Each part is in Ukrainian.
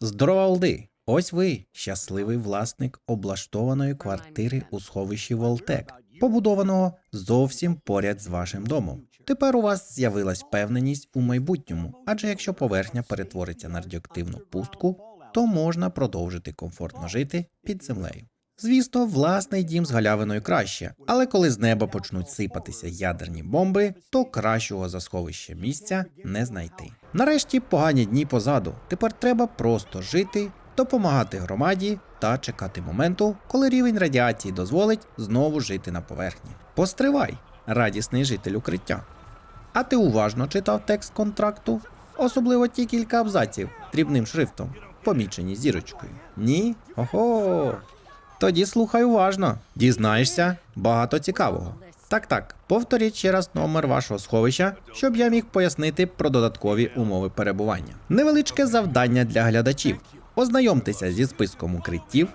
Здорова, Олди! Ось ви, щасливий власник облаштованої квартири у сховищі Волтек, побудованого зовсім поряд з вашим домом. Тепер у вас з'явилась впевненість у майбутньому, адже якщо поверхня перетвориться на радіоактивну пустку, то можна продовжити комфортно жити під землею. Звісно, власний дім з галявиною краще, але коли з неба почнуть сипатися ядерні бомби, то кращого за сховище місця не знайти. Нарешті погані дні позаду. Тепер треба просто жити, допомагати громаді та чекати моменту, коли рівень радіації дозволить знову жити на поверхні. Постривай, радісний житель укриття. А ти уважно читав текст контракту, особливо ті кілька абзаців дрібним шрифтом, помічені зірочкою. Ні? Ого. Тоді слухай уважно, дізнаєшся багато цікавого. Так, так, повторіть ще раз номер вашого сховища, щоб я міг пояснити про додаткові умови перебування. Невеличке завдання для глядачів. Ознайомтеся зі списком укриттів,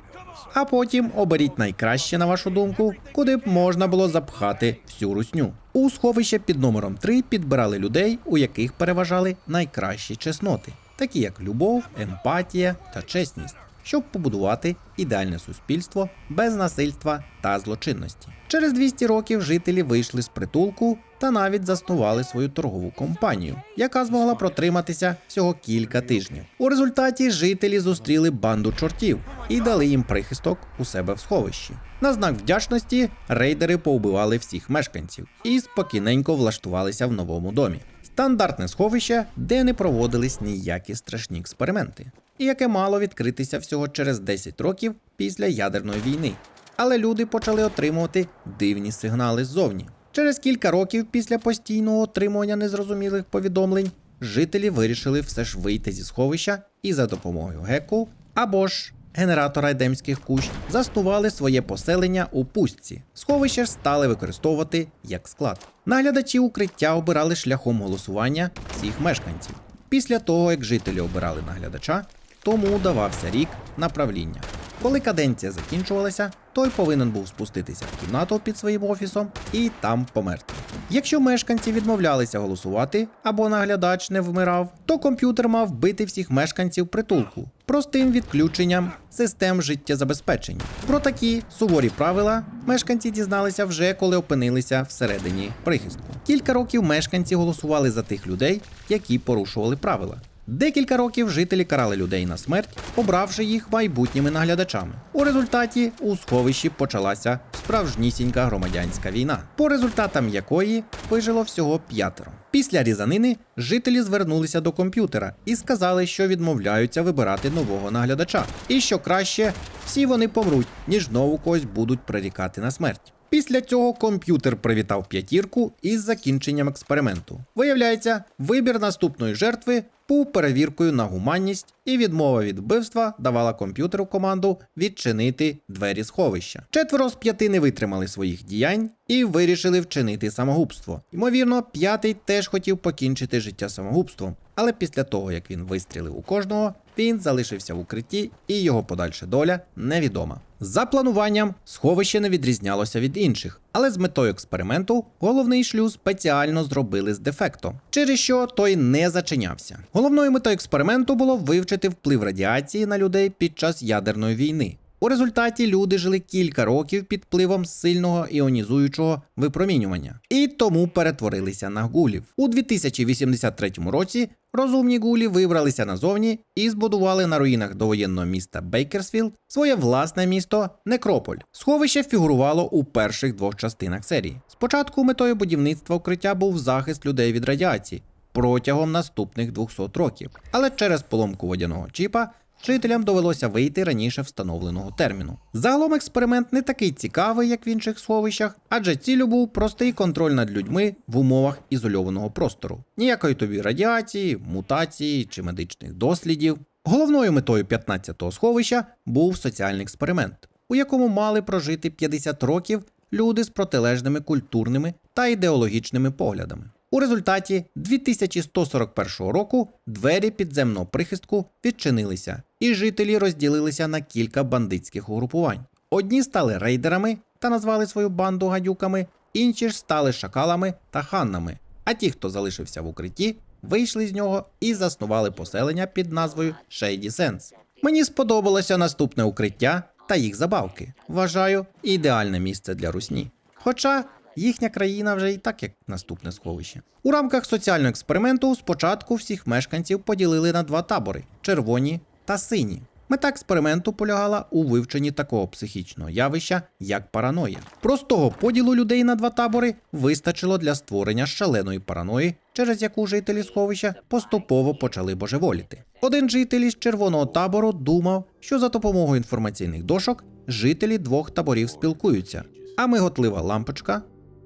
а потім оберіть найкраще, на вашу думку, куди б можна було запхати всю русню. У сховище під номером 3 підбирали людей, у яких переважали найкращі чесноти, такі як любов, емпатія та чесність, щоб побудувати ідеальне суспільство без насильства та злочинності. Через 200 років жителі вийшли з притулку та навіть заснували свою торгову компанію, яка змогла протриматися всього кілька тижнів. У результаті жителі зустріли банду чортів і дали їм прихисток у себе в сховищі. На знак вдячності рейдери повбивали всіх мешканців і спокійненько влаштувалися в новому домі. Стандартне сховище, де не проводились ніякі страшні експерименти, і яке мало відкритися всього через 10 років після ядерної війни. Але люди почали отримувати дивні сигнали ззовні. Через кілька років після постійного отримування незрозумілих повідомлень жителі вирішили все ж вийти зі сховища і за допомогою геку або ж генератора едемських кущ заснували своє поселення у пустці. Сховище стали використовувати як склад. Наглядачі укриття обирали шляхом голосування всіх мешканців. Після того, як жителі обирали наглядача, тому давався рік на правління. Коли каденція закінчувалася, той повинен був спуститися в кімнату під своїм офісом і там померти. Якщо мешканці відмовлялися голосувати або наглядач не вмирав, то комп'ютер мав вбити всіх мешканців притулку простим відключенням систем життєзабезпечення. Про такі суворі правила мешканці дізналися вже коли опинилися всередині прихистку. Кілька років мешканці голосували за тих людей, які порушували правила. Декілька років жителі карали людей на смерть, обравши їх майбутніми наглядачами. У результаті у сховищі почалася справжнісінька громадянська війна, по результатам якої вижило всього п'ятеро. Після різанини жителі звернулися до комп'ютера і сказали, що відмовляються вибирати нового наглядача, і що краще всі вони помруть, ніж знову когось будуть прирікати на смерть. Після цього комп'ютер привітав п'ятірку із закінченням експерименту. Виявляється, вибір наступної жертви був перевіркою на гуманність, і відмова від вбивства давала комп'ютеру команду відчинити двері сховища. Четверо з п'яти не витримали своїх діянь і вирішили вчинити самогубство. Ймовірно, п'ятий теж хотів покінчити життя самогубством, але після того, як він вистрілив у кожного, він залишився в укритті, і його подальша доля невідома. За плануванням, сховище не відрізнялося від інших, але з метою експерименту головний шлюз спеціально зробили з дефектом, через що той не зачинявся. Головною метою експерименту було вивчити вплив радіації на людей під час ядерної війни. У результаті люди жили кілька років під впливом сильного іонізуючого випромінювання і тому перетворилися на гулів. У 2083 році розумні гулі вибралися назовні і збудували на руїнах довоєнного міста Бейкерсфілд своє власне місто Некрополь. Сховище фігурувало у перших двох частинах серії. Спочатку метою будівництва укриття був захист людей від радіації протягом наступних 200 років, але через поломку водяного чіпа жителям довелося вийти раніше встановленого терміну. Загалом експеримент не такий цікавий, як в інших сховищах, адже цілю був простий контроль над людьми в умовах ізольованого простору. Ніякої тобі радіації, мутації чи медичних дослідів. Головною метою 15-го сховища був соціальний експеримент, у якому мали прожити 50 років люди з протилежними культурними та ідеологічними поглядами. У результаті 2141 року двері підземного прихистку відчинилися, і жителі розділилися на кілька бандитських угрупувань. Одні стали рейдерами та назвали свою банду гадюками, інші ж стали шакалами та ханнами. А ті, хто залишився в укритті, вийшли з нього і заснували поселення під назвою Shady Sands. Мені сподобалося наступне укриття та їх забавки. Вважаю, ідеальне місце для русні. Хоча їхня країна вже і так як наступне сховище. У рамках соціального експерименту спочатку всіх мешканців поділили на два табори червоні та сині. Мета експерименту полягала у вивченні такого психічного явища, як параноя. Простого поділу людей на два табори вистачило для створення шаленої параної, через яку жителі сховища поступово почали божеволіти. Один житель із червоного табору думав, що за допомогою інформаційних дошок жителі двох таборів спілкуються, а миготлива лампочка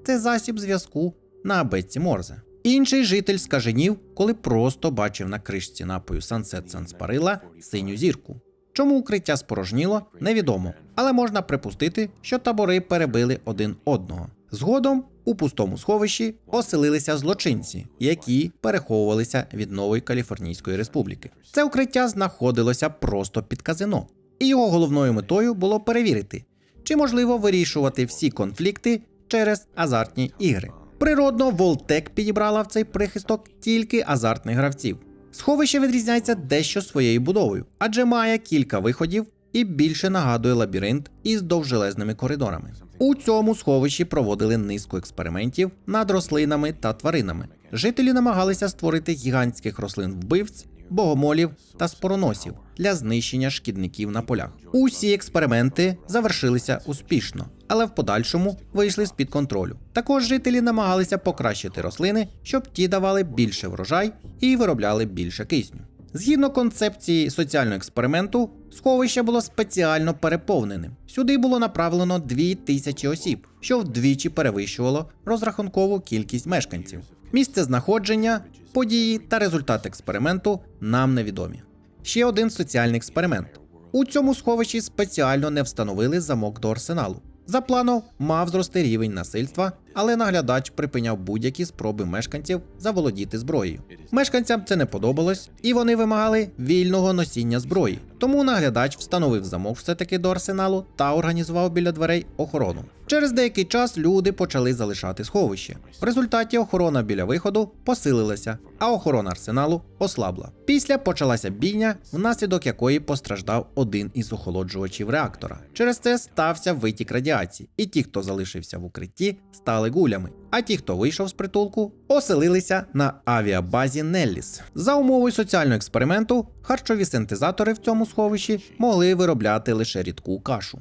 це засіб зв'язку на абетці Морзе. Інший житель скаженів, коли просто бачив на кришці напою Sunset Санспарила синю зірку. Чому укриття спорожніло, невідомо, але можна припустити, що табори перебили один одного. Згодом у пустому сховищі оселилися злочинці, які переховувалися від нової Каліфорнійської республіки. Це укриття знаходилося просто під казино, і його головною метою було перевірити, чи можливо вирішувати всі конфлікти через азартні ігри. Природно, Волтек підібрала в цей прихисток тільки азартних гравців. Сховище відрізняється дещо своєю будовою, адже має кілька виходів і більше нагадує лабіринт із довжелезними коридорами. У цьому сховищі проводили низку експериментів над рослинами та тваринами. Жителі намагалися створити гігантських рослин вбивць, богомолів та спороносів для знищення шкідників на полях. Усі експерименти завершилися успішно, але в подальшому вийшли з-під контролю. Також жителі намагалися покращити рослини, щоб ті давали більше врожай і виробляли більше кисню. Згідно концепції соціального експерименту, сховище було спеціально переповненим. Сюди було направлено 2000 осіб, що вдвічі перевищувало розрахункову кількість мешканців. Місце знаходження, події та результат експерименту нам невідомі. Ще один соціальний експеримент. У цьому сховищі спеціально не встановили замок до арсеналу. За планом мав зрости рівень насильства, але наглядач припиняв будь-які спроби мешканців заволодіти зброєю. Мешканцям це не подобалось, і вони вимагали вільного носіння зброї. Тому наглядач встановив замок все-таки до арсеналу та організував біля дверей охорону. Через деякий час люди почали залишати сховище. В результаті охорона біля виходу посилилася, а охорона арсеналу ослабла. Після почалася бійня, внаслідок якої постраждав один із охолоджувачів реактора. Через це стався витік радіації, і ті, хто залишився в укритті, стали гулями. А ті, хто вийшов з притулку, оселилися на авіабазі Нелліс. За умовою соціального експерименту, харчові синтезатори в цьому сховищі могли виробляти лише рідку кашу.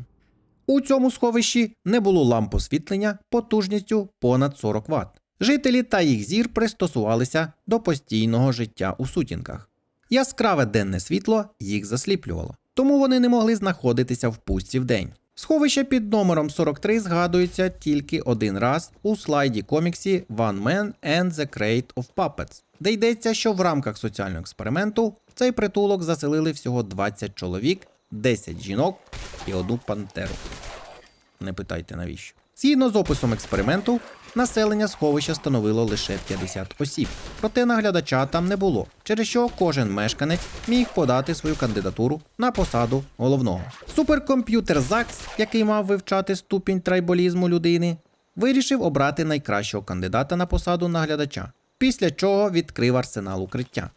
У цьому сховищі не було ламп освітлення потужністю понад 40 Вт. Жителі та їх зір пристосувалися до постійного життя у сутінках. Яскраве денне світло їх засліплювало, тому вони не могли знаходитися в пустці вдень. Сховище під номером 43 згадується тільки один раз у слайді коміксі One Man and the Crate of Puppets, де йдеться, що в рамках соціального експерименту цей притулок заселили всього 20 чоловік, 10 жінок і одну пантеру. Не питайте навіщо. Згідно з описом експерименту, населення сховища становило лише 50 осіб, проте наглядача там не було, через що кожен мешканець міг подати свою кандидатуру на посаду головного. Суперкомп'ютер ЗАГС, який мав вивчати ступінь трайболізму людини, вирішив обрати найкращого кандидата на посаду наглядача, після чого відкрив арсенал укриття.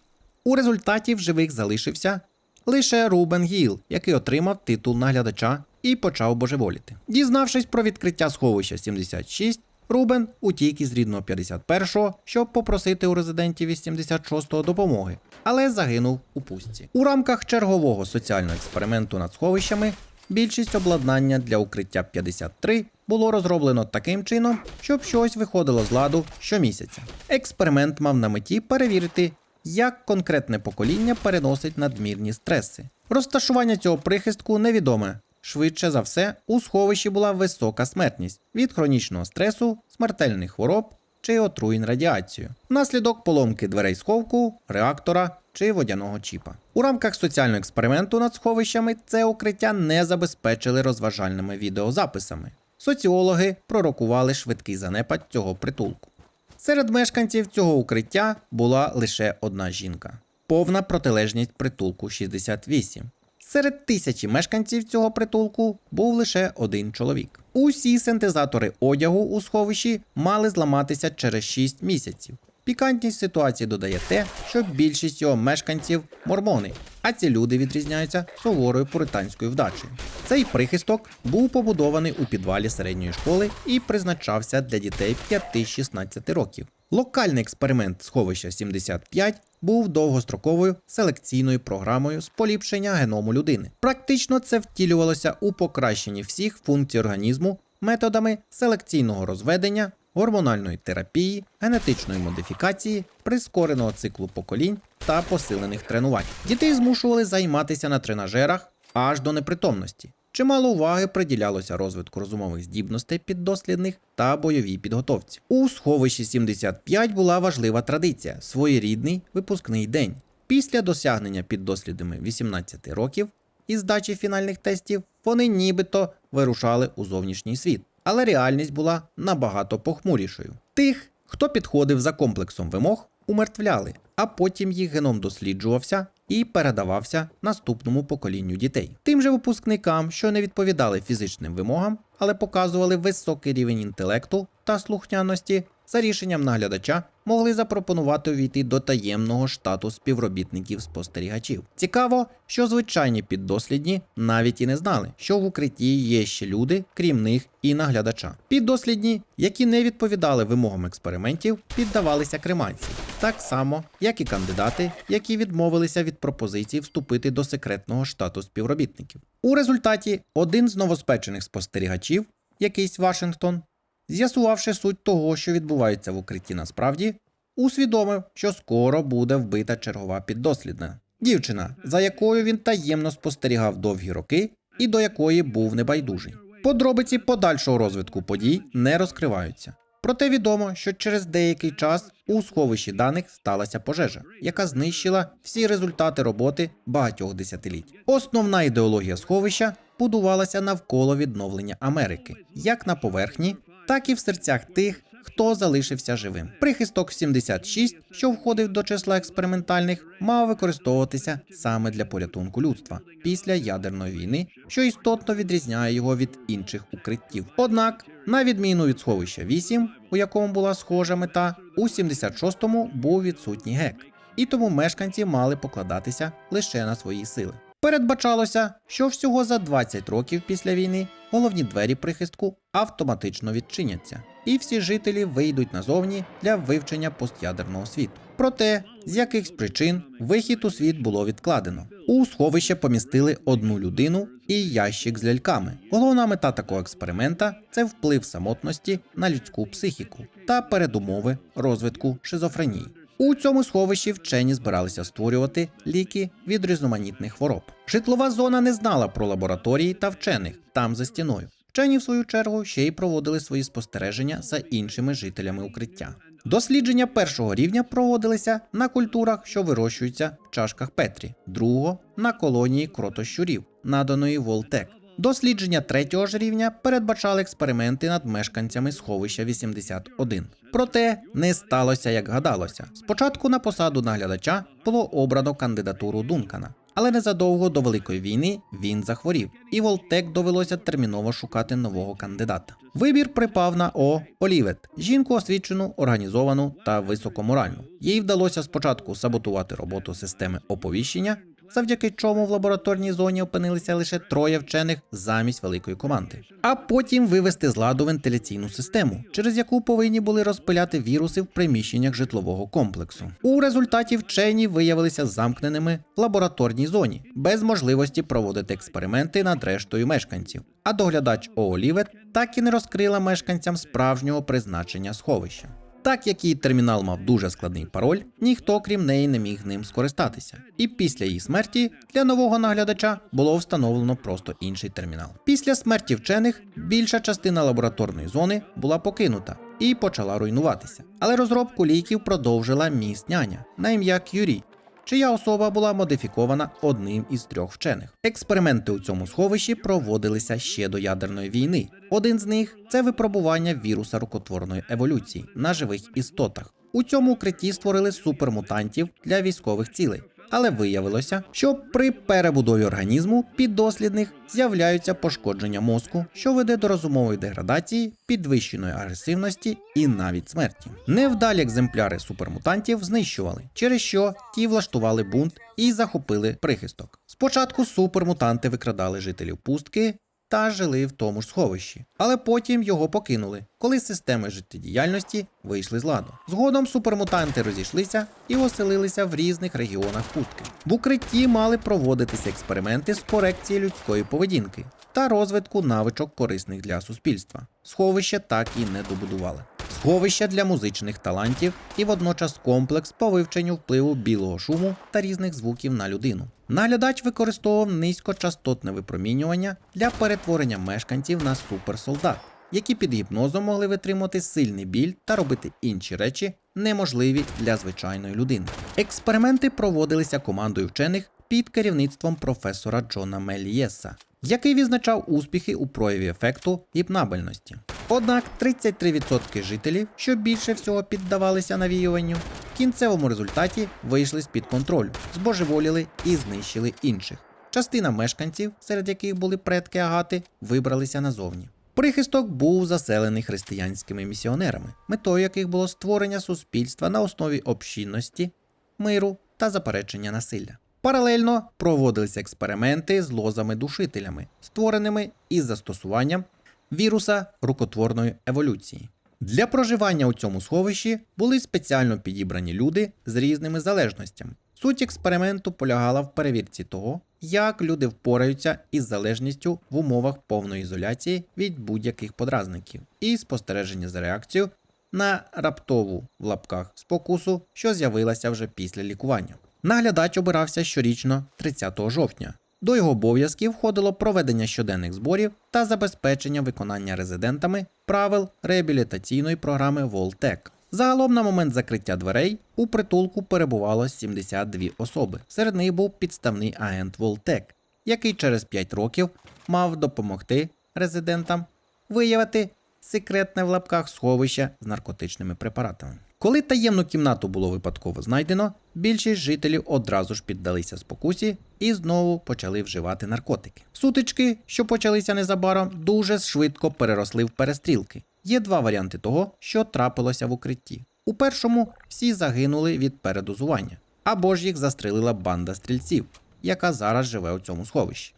У результаті в живих залишився лише Рубен Гіл, який отримав титул наглядача і почав божеволіти. Дізнавшись про відкриття сховища 76, Рубен утік із рідного 51-го, щоб попросити у резидентів із 76-го допомоги, але загинув у пустці. У рамках чергового соціального експерименту над сховищами більшість обладнання для укриття 53 було розроблено таким чином, щоб щось виходило з ладу щомісяця. Експеримент мав на меті перевірити, як конкретне покоління переносить надмірні стреси. Розташування цього прихистку невідоме. Швидше за все, у сховищі була висока смертність від хронічного стресу, смертельних хвороб чи отруєнь радіацією, внаслідок поломки дверей сховку, реактора чи водяного чіпа. У рамках соціального експерименту над сховищами це укриття не забезпечили розважальними відеозаписами. Соціологи пророкували швидкий занепад цього притулку. Серед мешканців цього укриття була лише одна жінка, повна протилежність притулку 68. Серед тисячі мешканців цього притулку був лише один чоловік. Усі синтезатори одягу у сховищі мали зламатися через 6 місяців. Пікантність ситуації додає те, що більшість його мешканців мормони, а ці люди відрізняються суворою пуританською вдачею. Цей прихисток був побудований у підвалі середньої школи і призначався для дітей 5-16 років. Локальний експеримент сховища 75 був довгостроковою селекційною програмою з поліпшення геному людини. Практично це втілювалося у покращенні всіх функцій організму методами селекційного розведення, гормональної терапії, генетичної модифікації, прискореного циклу поколінь та посилених тренувань. Дітей змушували займатися на тренажерах аж до непритомності. Чимало уваги приділялося розвитку розумових здібностей піддослідних та бойовій підготовці. У сховищі 75 була важлива традиція своєрідний випускний день. Після досягнення піддослідними 18 років і здачі фінальних тестів вони нібито вирушали у зовнішній світ. Але реальність була набагато похмурішою. Тих, хто підходив за комплексом вимог, умертвляли, а потім їх геном досліджувався і передавався наступному поколінню дітей. Тим же випускникам, що не відповідали фізичним вимогам, але показували високий рівень інтелекту та слухняності, за рішенням наглядача могли запропонувати увійти до таємного штату співробітників спостерігачів. Цікаво, що звичайні піддослідні навіть і не знали, що в укритті є ще люди, крім них і наглядача. Піддослідні, які не відповідали вимогам експериментів, піддавалися кремації, так само, як і кандидати, які відмовилися від пропозиції вступити до секретного штату співробітників. У результаті один з новоспечених спостерігачів, якийсь Вашингтон, з'ясувавши суть того, що відбувається в укритті насправді, усвідомив, що скоро буде вбита чергова піддослідна дівчина, за якою він таємно спостерігав довгі роки і до якої був небайдужий. Подробиці подальшого розвитку подій не розкриваються. Проте відомо, що через деякий час у сховищі даних сталася пожежа, яка знищила всі результати роботи багатьох десятиліть. Основна ідеологія сховища будувалася навколо відновлення Америки, як на поверхні, так і в серцях тих, хто залишився живим. Прихисток 76, що входив до числа експериментальних, мав використовуватися саме для порятунку людства після ядерної війни, що істотно відрізняє його від інших укриттів. Однак, на відміну від сховища 8, у якому була схожа мета, у 76-му був відсутній гек, і тому мешканці мали покладатися лише на свої сили. Передбачалося, що всього за 20 років після війни головні двері прихистку автоматично відчиняться, і всі жителі вийдуть назовні для вивчення постядерного світу. Проте, з якихось причин, вихід у світ було відкладено. У сховище помістили одну людину і ящик з ляльками. Головна мета такого експеримента це вплив самотності на людську психіку та передумови розвитку шизофренії. У цьому сховищі вчені збиралися створювати ліки від різноманітних хвороб. Житлова зона не знала про лабораторії та вчених там за стіною. Вчені, в свою чергу, ще й проводили свої спостереження за іншими жителями укриття. Дослідження першого рівня проводилися на культурах, що вирощуються в чашках Петрі, другого на колонії кротощурів, наданої Волтек. Дослідження третього ж рівня передбачали експерименти над мешканцями сховища 81. Проте не сталося, як гадалося. Спочатку на посаду наглядача було обрано кандидатуру Дункана. Але незадовго до Великої війни він захворів, і Волтек довелося терміново шукати нового кандидата. Вибір припав на О. Олівет, жінку освічену, організовану та високоморальну. Їй вдалося спочатку саботувати роботу системи оповіщення, завдяки чому в лабораторній зоні опинилися лише троє вчених замість великої команди, а потім вивести з ладу вентиляційну систему, через яку повинні були розпиляти віруси в приміщеннях житлового комплексу. У результаті вчені виявилися замкненими в лабораторній зоні, без можливості проводити експерименти над рештою мешканців. А доглядач Оолівет так і не розкрила мешканцям справжнього призначення сховища. Так як її термінал мав дуже складний пароль, ніхто крім неї не міг ним скористатися. І після її смерті для нового наглядача було встановлено просто інший термінал. Після смерті вчених більша частина лабораторної зони була покинута і почала руйнуватися. Але розробку ліків продовжила міс няня на ім'я Кюрі, чия особа була модифікована одним із трьох вчених. Експерименти у цьому сховищі проводилися ще до ядерної війни. Один з них це випробування віруса рукотворної еволюції на живих істотах. У цьому укритті створили супермутантів для військових цілей. Але виявилося, що при перебудові організму піддослідних з'являються пошкодження мозку, що веде до розумової деградації, підвищеної агресивності і навіть смерті. Невдалі екземпляри супермутантів знищували, через що ті влаштували бунт і захопили прихисток. Спочатку супермутанти викрадали жителів пустки та жили в тому ж сховищі, але потім його покинули, коли системи життєдіяльності вийшли з ладу. Згодом супермутанти розійшлися і оселилися в різних регіонах пустки. В укритті мали проводитися експерименти з корекції людської поведінки та розвитку навичок корисних для суспільства. Сховище так і не добудували. Сховище для музичних талантів і водночас комплекс по вивченню впливу білого шуму та різних звуків на людину. Наглядач використовував низькочастотне випромінювання для перетворення мешканців на суперсолдат, які під гіпнозом могли витримувати сильний біль та робити інші речі, неможливі для звичайної людини. Експерименти проводилися командою вчених під керівництвом професора Джона Мелієса, який відзначав успіхи у прояві ефекту гіпнабельності. Однак 33% жителів, що більше всього піддавалися навіюванню, в кінцевому результаті вийшли з-під контролю, збожеволіли і знищили інших. Частина мешканців, серед яких були предки агати, вибралися назовні. Прихисток був заселений християнськими місіонерами, метою яких було створення суспільства на основі общинності, миру та заперечення насилля. Паралельно проводилися експерименти з лозами-душителями, створеними із застосуванням віруса рукотворної еволюції. Для проживання у цьому сховищі були спеціально підібрані люди з різними залежностями. Суть експерименту полягала в перевірці того, як люди впораються із залежністю в умовах повної ізоляції від будь-яких подразників, і спостереження за реакцією на раптову в лапках спокусу, що з'явилася вже після лікування. Наглядач обирався щорічно 30 жовтня. До його обов'язків входило проведення щоденних зборів та забезпечення виконання резидентами правил реабілітаційної програми Волтек. Загалом на момент закриття дверей у притулку перебувало 72 особи. Серед них був підставний агент Волтек, який через 5 років мав допомогти резидентам виявити секретне в лапках сховище з наркотичними препаратами. Коли таємну кімнату було випадково знайдено, більшість жителів одразу ж піддалися спокусі і знову почали вживати наркотики. Сутички, що почалися незабаром, дуже швидко переросли в перестрілки. Є два варіанти того, що трапилося в укритті. У першому всі загинули від передозування, або ж їх застрелила банда стрільців, яка зараз живе у цьому сховищі.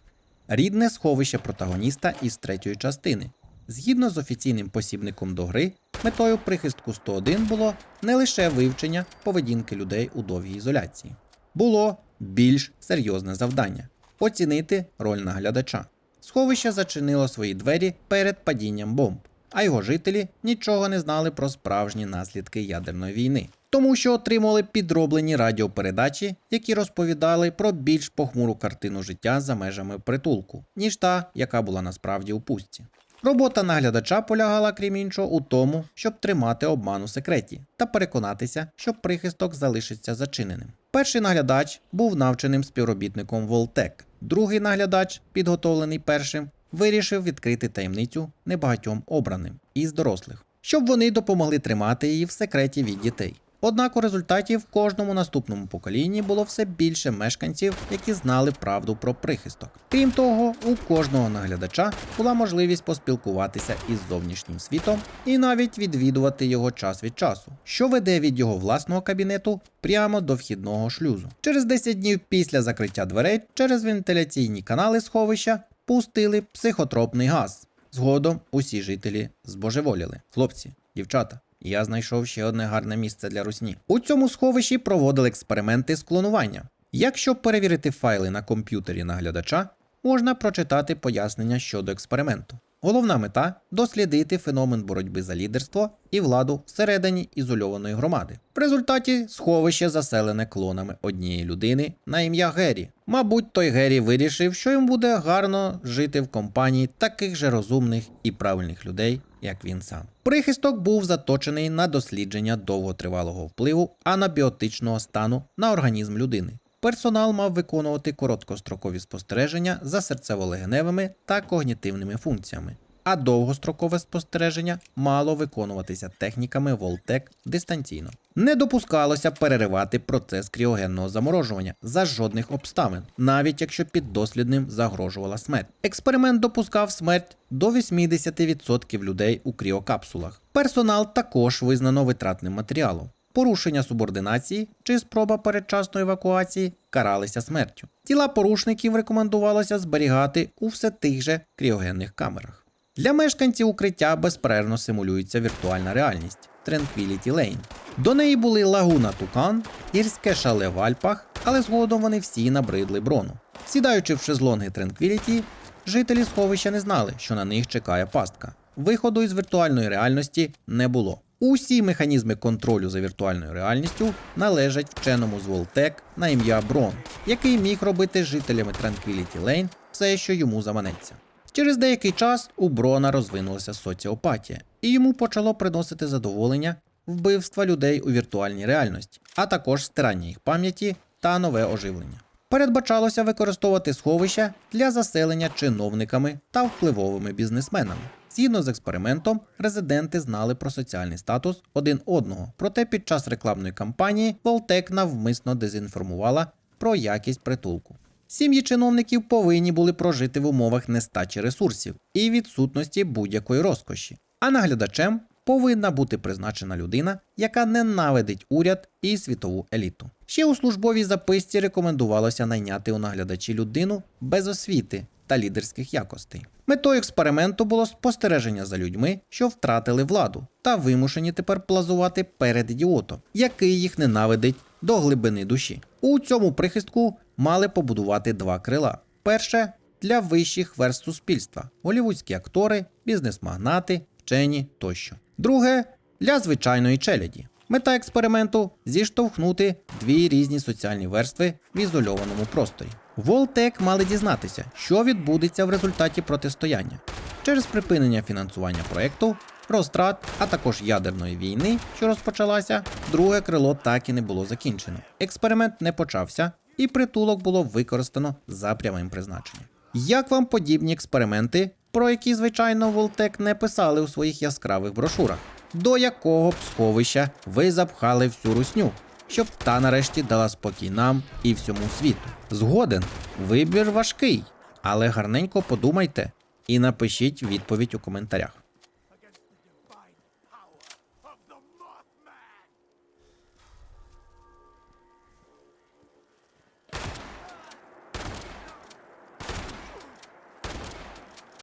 Рідне сховище протагоніста із третьої частини. Згідно з офіційним посібником до гри, метою прихистку 101 було не лише вивчення поведінки людей у довгій ізоляції, було більш серйозне завдання оцінити роль наглядача. Сховище зачинило свої двері перед падінням бомб, а його жителі нічого не знали про справжні наслідки ядерної війни, тому що отримували підроблені радіопередачі, які розповідали про більш похмуру картину життя за межами притулку, ніж та, яка була насправді у пустці. Робота наглядача полягала, крім іншого, у тому, щоб тримати обман у секреті та переконатися, що прихисток залишиться зачиненим. Перший наглядач був навченим співробітником Волтек. Другий наглядач, підготовлений першим, вирішив відкрити таємницю небагатьом обраним із дорослих, щоб вони допомогли тримати її в секреті від дітей. Однак у результаті в кожному наступному поколінні було все більше мешканців, які знали правду про прихисток. Крім того, у кожного наглядача була можливість поспілкуватися із зовнішнім світом і навіть відвідувати його час від часу, що веде від його власного кабінету прямо до вхідного шлюзу. Через 10 днів після закриття дверей через вентиляційні канали сховища пустили психотропний газ. Згодом усі жителі збожеволіли. Хлопці, дівчата. Я знайшов ще одне гарне місце для русні. У цьому сховищі проводили експерименти з клонування. Якщо перевірити файли на комп'ютері наглядача, можна прочитати пояснення щодо експерименту. Головна мета дослідити феномен боротьби за лідерство і владу всередині ізольованої громади. В результаті сховище заселене клонами однієї людини на ім'я Геррі. Мабуть, той Геррі вирішив, що йому буде гарно жити в компанії таких же розумних і правильних людей, як він сам. Прихисток був заточений на дослідження довготривалого впливу анабіотичного стану на організм людини. Персонал мав виконувати короткострокові спостереження за серцево-легеневими та когнітивними функціями, а довгострокове спостереження мало виконуватися техніками Волтек дистанційно. Не допускалося переривати процес кріогенного заморожування за жодних обставин, навіть якщо піддослідним загрожувала смерть. Експеримент допускав смерть до 80% людей у кріокапсулах. Персонал також визнано витратним матеріалом. Порушення субординації чи спроба передчасної евакуації каралися смертю. Тіла порушників рекомендувалося зберігати у все тих же кріогенних камерах. Для мешканців укриття безперервно симулюється віртуальна реальність Tranquility Lane. До неї були лагуна Тукан, гірське шале в Альпах, але згодом вони всі набридли брону. Сідаючи в шезлонги Tranquility, жителі сховища не знали, що на них чекає пастка. Виходу із віртуальної реальності не було. Усі механізми контролю за віртуальною реальністю належать вченому з Волтек на ім'я Брон, який міг робити жителями Tranquility Lane все, що йому заманеться. Через деякий час у Брона розвинулася соціопатія, і йому почало приносити задоволення вбивства людей у віртуальній реальності, а також стирання їх пам'яті та нове оживлення. Передбачалося використовувати сховища для заселення чиновниками та впливовими бізнесменами. Згідно з експериментом, резиденти знали про соціальний статус один одного, проте під час рекламної кампанії Волтек навмисно дезінформувала про якість притулку. Сім'ї чиновників повинні були прожити в умовах нестачі ресурсів і відсутності будь-якої розкоші. А наглядачем повинна бути призначена людина, яка ненавидить уряд і світову еліту. Ще у службовій записці рекомендувалося найняти у наглядачі людину без освіти та лідерських якостей. Метою експерименту було спостереження за людьми, що втратили владу, та вимушені тепер плазувати перед ідіотом, який їх ненавидить до глибини душі. У цьому прихистку мали побудувати два крила: перше для вищих верст суспільства: голівудські актори, бізнес-магнати, вчені тощо. Друге для звичайної челяді. Мета експерименту зіштовхнути дві різні соціальні верстви в ізольованому просторі. Волтек мали дізнатися, що відбудеться в результаті протистояння через припинення фінансування проекту, розтрат, а також ядерної війни, що розпочалася, друге крило так і не було закінчено. Експеримент не почався, і притулок було використано за прямим призначенням. Як вам подібні експерименти, про які, звичайно, Волтек не писали у своїх яскравих брошурах? До якого б сховища ви запхали всю русню, щоб та нарешті дала спокій нам і всьому світу? Згоден, вибір важкий, але гарненько подумайте і напишіть відповідь у коментарях.